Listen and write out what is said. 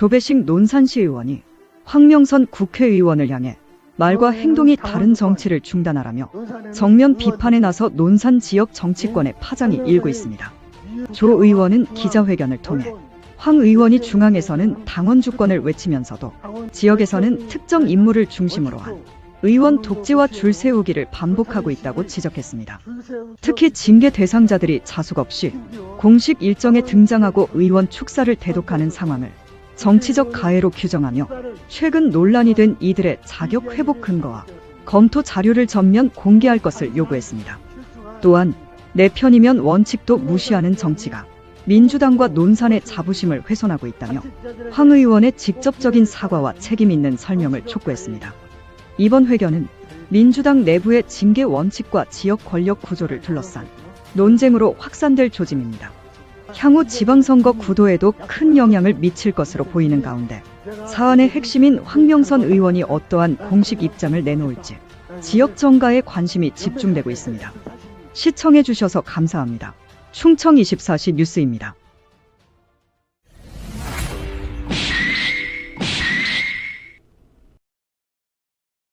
조배식 논산시 의원이 황명선 국회의원을 향해 말과 행동이 다른 정치를 중단하라며 정면 비판에 나서 논산 지역 정치권의 파장이 일고 있습니다. 조 의원은 기자회견을 통해 황 의원이 중앙에서는 당원 주권을 외치면서도 지역에서는 특정 인물을 중심으로 한 의원 독재와 줄 세우기를 반복하고 있다고 지적했습니다. 특히 징계 대상자들이 자숙 없이 공식 일정에 등장하고 의원 축사를 대독하는 상황을 정치적 가해로 규정하며 최근 논란이 된 이들의 자격 회복 근거와 검토 자료를 전면 공개할 것을 요구했습니다. 또한 내 편이면 원칙도 무시하는 정치가 민주당과 논산의 자부심을 훼손하고 있다며 황 의원의 직접적인 사과와 책임 있는 설명을 촉구했습니다. 이번 회견은 민주당 내부의 징계 원칙과 지역 권력 구조를 둘러싼 논쟁으로 확산될 조짐입니다. 향후 지방선거 구도에도 큰 영향을 미칠 것으로 보이는 가운데 사안의 핵심인 황명선 의원이 어떠한 공식 입장을 내놓을지 지역 정가에 관심이 집중되고 있습니다. 시청해 주셔서 감사합니다. 충청 24시 뉴스입니다.